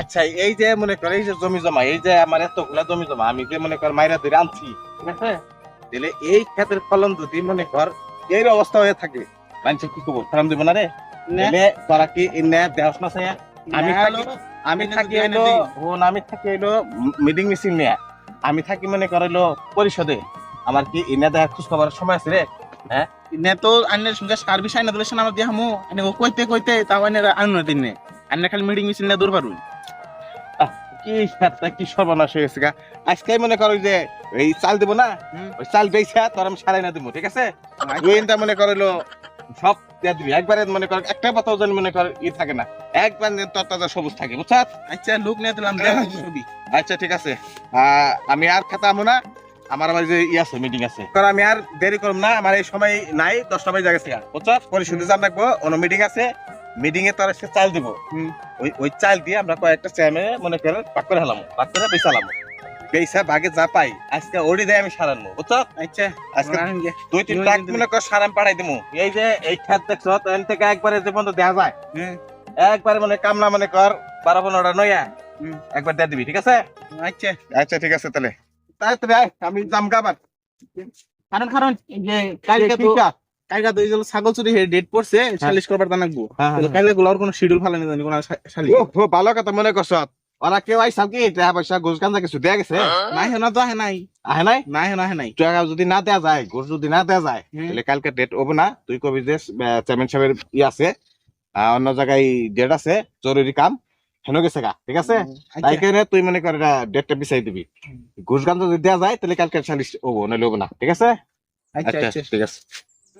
আচ্ছা এই যে মনে করে এই যে জমি জমা এই যে আমার এতগুলা জমি জমা আমি যে মনে কর মাইরা ধরে আনছি ঠিক আছে? তাহলে এই ক্ষেতের ফলন যদি মনে কর এই অবস্থা হয়ে থাকে। মানুষে কি করব ফলন দিব না রে? তোরা কি দেহস না আমি থাকি আমি থাকি হইল বোন আমি থাকি হইল মিটিং মিছিল নিয়ে। আমি থাকি মনে কর হইল পরিষদে। আমার কি ইন্নে দেখা খোঁজ খবর সময় আছে রে? নে তো আন্নের সঙ্গে সার্ভিস আইনা দিলে আমার দিয়া হামু। আনে ও কইতে কইতে তাও আনে আনন দিনে। আন্নে খালি মিটিং মিছিল না দূর পারুন। কি একটা কি সর্বনাশ হয়ে গেছে গা। আজকে মনে করো যে এই চাল দিব না ওই চাল বেচা তোর আমি সারাই না দিব ঠিক আছে? গোয়েন্দা মনে করল সব দিয়া দিবি। একবারে মনে কর একটা পাতাও যেন মনে কর ই থাকে না। একবার তোর তাজা সবুজ থাকে বুঝছ? আচ্ছা লোক নিয়ে দিলাম ছবি। আচ্ছা ঠিক আছে। আমি আর খাতা আমো না আমার আবার যে ই আছে মিটিং আছে। কারণ আমি আর দেরি করব না আমার এই সময় নাই দশটা বাজে গেছে বুঝছ? পরিষদে যান রাখব অন্য মিটিং আছে। মিটিং এ তোর আজকে চাল দিব। হুম। ওই ওই চাল দিয়ে আমরা কয়েকটা চেয়ারম্যানে মনে করে ভাগ করে হেলাম ভাগ করে বেচালাম বেচা ভাগে যা পাই আজকে ওড়ি দেয় আমি সারানবো বুঝছ? আচ্ছা আজকে দুই তিন লাখ মনে কর সারাম পাঠাই দিমু। এই যে এই খেত দেখছ এন থেকে একবারে যে পর্যন্ত দেওয়া যায়। একবারে মনে কামলা মনে কর বারো পনেরোটা নয়া হুম। একবার দিয়ে দিবি ঠিক আছে? আচ্ছা আচ্ছা ঠিক আছে তাহলে। তাড়াতাড়ি আয় আমি জাম গাবার কারণ কারণ এই যে কালকে তো কালকে তো এই ছাগল চুরি হে ডেট পড়ছে সালিশ করবার তা নাকবো কালকে গুলোর কোনো শিডিউল ফালানি জানি কোনো সালিশ। ও ভালো কথা মনে করছ? ওরা কেউ আইসাম কি? টাকা পয়সা ঘুষ গাঞ্জা কিছু দেয়া গেছে? নাই হেনা তো আহে নাই। আহে নাই? নাই হেনা আহে নাই। টাকা যদি না দেয়া যায় ঘুষ যদি না দেয়া যায় তাহলে কালকে ডেট হবে না। তুই কবি যে চেয়ারম্যান সাহেবের ই আছে অন্য জায়গায় ডেট আছে জরুরি কাম হেন গেছে গা ঠিক আছে? তাই আচ্ছা। তুই মনে কর এটা ডেটটা পিছাই দিবি। ঘুষ গাঞ্জা যদি দেয়া যায় তাহলে কালকে সালিশ হব নাহলে হব না ঠিক আছে? আচ্ছা আচ্ছা। ঠিক আছে।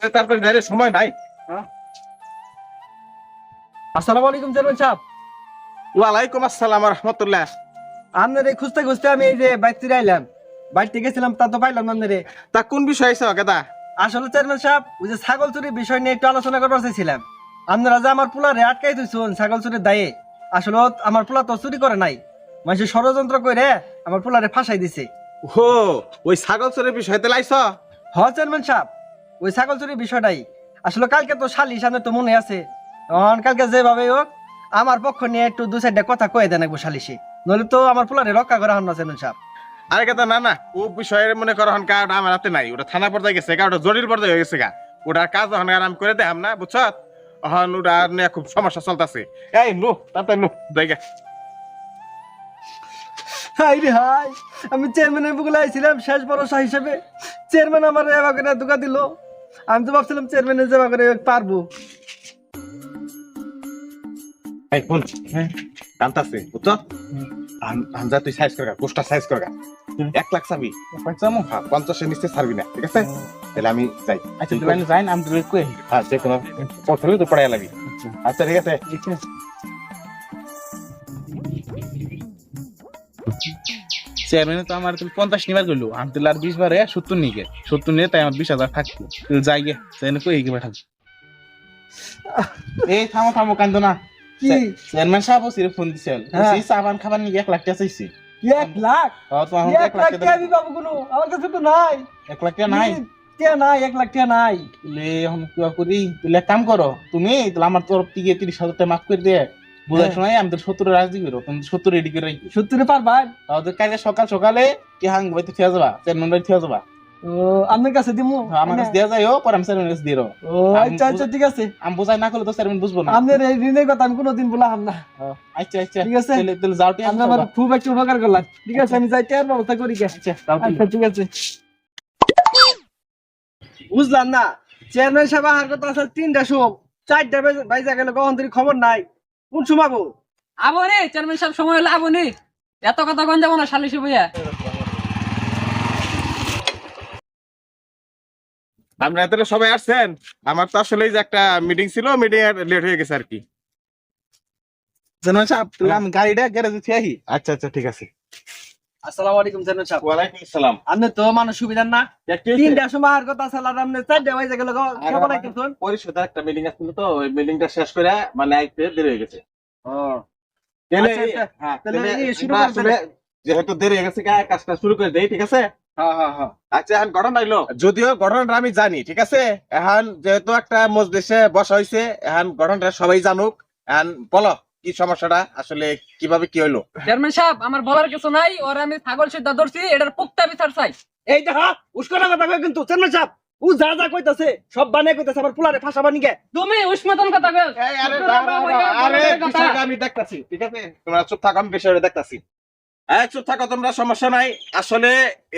তারপরে সময় নাই। আসসালামু আলাইকুম চেয়ারম্যান সাহেব। ওয়ালাইকুম আসসালাম রহমতুল্লাহ। আপনার খুঁজতে খুঁজতে আমি এই যে আইলাম। গেছিলাম তা তো পাইলাম না তা কোন বিষয় আছে কেদা আসলে চেয়ারম্যান সাহেব ওই যে ছাগল চুরির বিষয় নিয়ে একটু আলোচনা করবার চাইছিলাম। আপনারা যে আমার পোলারে আটকাই দিয়েছেন ছাগল চুরির দায়ে আসলে আমার পোলা তো চুরি করে নাই। মানুষের ষড়যন্ত্র করে আমার পোলারে ফাঁসাই দিছে। ও ওই ছাগল চোরের বিষয়তে লাইছ হ চেয়ারম্যান সাহেব। ওই ছাগল চুরির বিষয়টাই। আসলে কালকে তো শালি সামনে তো মনে আছে। তখন কালকে যেভাবে হোক আমার পক্ষ নিয়ে একটু দু চারটা কথা কয়ে দেন একবার শালিশে। নইলে তো আমার পোলারে রক্ষা করা হন না চেয়ারম্যান সাহেব। আরে কথা না না ও বিষয়ে মনে করো হন কারোটা আমার হাতে নাই। ওটা থানা পর্যায়ে গেছে কারোটা জরির পর্যায়ে হয়ে গেছে গা। ওটার কাজ হন আর আমি করে দেখাম না বুঝছ? হন ওটা নিয়ে খুব সমস্যা চলতেছে। এই নো তাতে নো জায়গা হাই রে হাই আমি চেয়ারম্যানের বুকুলে আইছিলাম শেষ ভরসা হিসেবে। চেয়ারম্যান আমার ধোকা দিল। আমি তো ভাবছিলাম চেয়ারম্যানের যেবা করে পারব। এই ফোন হ্যাঁ। কান্তাছে বুঝছ? আনজা তুই সাইজ করগা পোস্টার সাইজ করগা এক লাখ চাবি। পাইছামু হ্যাঁ পঞ্চাশের নিচে ছাড়বি না ঠিক আছে? তাহলে আমি যাই। আচ্ছা তুই যাই আমি তুই কই হ্যাঁ যে কোনো পথে তো পড়াই লাগবি। আচ্ছা। ঠিক আছে। চেয়ারম্যান তো আমার তুমি পঞ্চাশ নিবার গেলো আমি আর বিশ বারে সত্তর নিকে সত্তর নিয়ে তাই আমার বিশ হাজার থাকতো। যাই গে চেয়ারম্যান কই গিয়ে পাঠাবো? এই থামো থামো কান্দো না। চেয়ারম্যান সাহেব সিরে ফোন দিছিল হ্যাঁ। সেই সাবান খাবার নিয়ে এক লাখ টাকা চাইছি। এক লাখ? তো এখন এক লাখ টাকা টাকা আমি পাবো কোনো? আমার কাছে তো নাই। এক লাখ টাকা নাই? টাকা নাই এক লাখ টাকা নাই। এখন কি করি? কাম করো। তুমি তাহলে আমার তরফ থেকে তিরিশ হাজার টাকা মাফ করে দিয়ে বুঝাই হ্যাঁ। শোনাই আমি তো সত্তর রাজি করো তুমি সত্তর রেডি করে রাখি সত্তরে পারবাই তাহলে কালকে সকাল সকালে কি হাং বাইতে থিয়া যাবা? বাড়ি থিয়া যাবা। ও আপনার কাছে দিমু? আমার কাছে দেওয়া যায় ও পরে আমি কাছে দিয়ে। ও আচ্ছা আচ্ছা ঠিক আছে। আমি বোঝাই না করলে তো বুঝব না। এই ঋণের কথা আমি কোনোদিন বলাম না। আচ্ছা আচ্ছা। ঠিক আছে। তাহলে তাহলে যাও টিয়া। আপনি আমার খুব একটা উপকার করলেন ঠিক আছে আমি যাই ব্যবস্থা করি আচ্ছা আচ্ছা ঠিক আছে। বুঝলাম না। চেয়ারম্যান সাহেব আহার কথা আছে তিনটা সময় চারটা বেজে- বাইজা গেলে কখন খবর নাই। কোন সুমাবো আবো রে চেয়ারম্যান সাহেব সময় হলে আবো নি এত কথা কন যাব না সালিশি বইয়া। আপনারা তো সবাই আসছেন? আমার তো আসলে যে একটা মিটিং ছিল মিটিং লেট হয়ে গেছে আর কি। চেয়ারম্যান সাহেব আমি গাড়িটা গ্যারেজে থিয়াহি আচ্ছা আচ্ছা ঠিক আছে। আসসালামু আলাইকুম চেয়ারম্যান সাহেব। ওয়ালাইকুম আসসালাম। আপনি তো মানুষ সুবিধার না? তিনটা সময় আহার কথা আছে আপনি চারটা বাইজা গেলে খবর আইতেছেন পরিষদের একটা মিটিং আসছিল তো ওই মিটিংটা শেষ করে মানে আইতে দেরি হয়ে গেছে। ও। তাহলে আচ্ছা, আচ্ছা। হ্যাঁ, তাহলে তাহলে এই শুরু আমরা করে আসলে যেহেতু দেরি হয়ে গেছে কাজটা শুরু করে দেই ঠিক আছে? হ্যাঁ হ্যাঁ হ্যাঁ। আচ্ছা এখন ঘটনা যদিও ঘটনাটা আমি জানি ঠিক আছে? এখন যেহেতু একটা মজলিসে বসা হয়েছে এখন ঘটনাটা সবাই জানুক। এখন বলো। কি সমস্যাটা? আসলে কীভাবে কি হইল? চেয়ারম্যান সাহেব আমার বলার কিছু নাই। ওর আমি ছাগল সিদ্ধা ধরছি এটার পুক্তা বিচার চাই। এই দেখা উস্কোনা কথা কয় কিন্তু চেয়ারম্যান সাহেব ও যা যা কইতাছে সব বানিয়ে কইতাছে আমার পোলারে ফাঁসা বানি গে। তুমি উষ্মতন কথা কও। আরে বিষয়টা আমি দেখতাছি ঠিক আছে? তোমরা চুপ থাকো আমি বিষয়টা দেখতাছি। হ্যাঁ চুপ থাকো তোমরা সমস্যা নাই। আসলে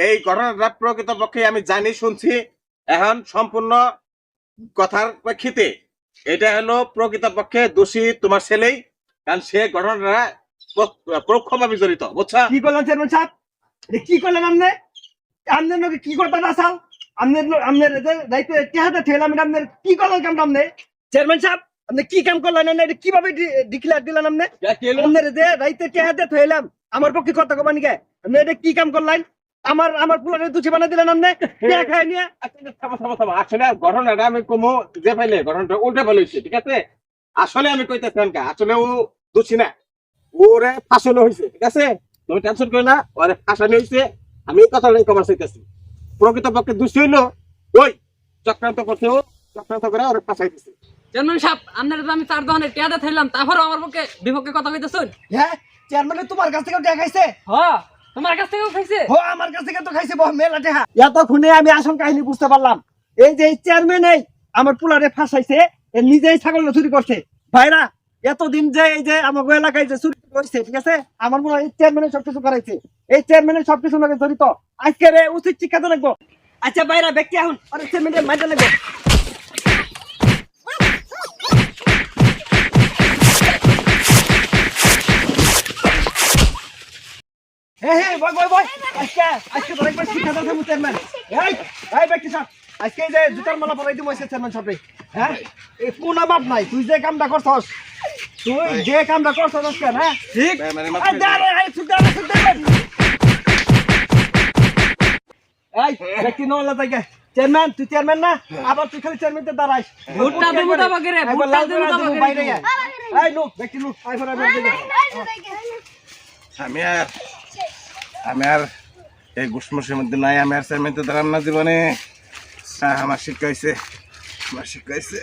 এই ঘটনাটা প্রকৃত পক্ষে আমি জানি শুনছি। এখন সম্পূর্ণ কথার প্রেক্ষিতে এটা হলো প্রকৃত পক্ষে দোষী তোমার ছেলেই। কারণ সে ঘটনাটা পরোক্ষভাবে জড়িত বুঝছা? কি করলেন চেয়ারম্যান সাহেব? কি করলেন আপনি? আপনার লোকে কি আসাল আপনার আপনার দায়িত্ব টেহাতে ঠেলাম আপনার কি করলেন কাম আপনি? চেয়ারম্যান সাহেব আপনি কি কাম করলেন? এটা কীভাবে ডিক্লেয়ার দিলেন আপনি? আপনার যে দায়িত্ব টেহাতে ঠেলাম? আমার পক্ষে কথা কবা নিকে? আপনি এটা কি কাম করলেন? আমার আমার পুলারে দুচি বানাই দিলেন আপনি? নিয়ে? আসলে থামো, থামো, থামো। ঘটনাটা আমি কমো যে পাইলে ঘটনাটা উল্টে ফেলেছি ঠিক আছে? আসলে আমি কইতেছি কা? আসলে ও না? ওরে ফাঁসানো হয়েছে ঠিক আছে? তুমি টেনশন করো না ওরে ফাঁসানো হয়েছে আমি এই কথাটাই কমার চাইতেছি প্রকৃত পক্ষে দোষী হইল ওই চক্রান্ত করছে ও চক্রান্ত করে ওরে ফাঁসাই দিছে। চেয়ারম্যান সাহেব আপনার আমি চার টিয়াদা থাইলাম তারপরও আমার পক্ষে বিপক্ষে কথা কইতেছুন? হ্যাঁ চেয়ারম্যান তোমার কাছ থেকে টেহা খাইছে? হ তোমার কাছ থেকেও খাইছে? ও আমার কাছ থেকে তো খাইছে বহু মেলা টেহা। এতক্ষণে আমি আসল কাহিনী বুঝতে পারলাম। এই যে চেয়ারম্যান এই আমার পুলারে ফাঁসাইছে এ নিজেই ছাগল চুরি করছে। ভাইরা এতদিন যে এই যে আমাকে এলাকায় যে চুরি করছে, ঠিক আছে? আমার মনে হয় এই চেয়ারম্যানের সবকিছু করাইছে। এই চেয়ারম্যানের সবকিছু লগে জড়িত। আজকে রে উচিত শিক্ষা তো লাগবো। আচ্ছা ভাইরা ব্যক্তি এখন আরে চেয়ারম্যানের মাইন্ডে লাগবো। আজকে জুতার মালা পরাই এসে চেয়ারম্যান সাহেব হ্যাঁ? কোন বাপ নাই। তুই যে কামটা করছস তুই যে কামটা করছস আজকে হ্যাঁ? ঠিক? এই দে রে এই ছুট দে ছুট দে এই ব্যক্তি নলা জায়গা চেয়ারম্যান তুই চেয়ারম্যান না? আবার তুই খালি চেয়ারম্যানতে দাঁড়াইস ভুট্টা দেবো দাবা করে, একবার ভুট্টা লাল দেবো করে দাবা দিবো করে বাইরে দিবো। আয়। এই লোক ব্যক্তি লোক আই ফর আই আমি আর আমি আর এই ঘুষমুসের মধ্যে নাই আমি আর চেয়ারম্যানতে দাঁড়াম না জীবনে। আমার শিক্ষা হয়েছে আমার শিক্ষা হয়েছে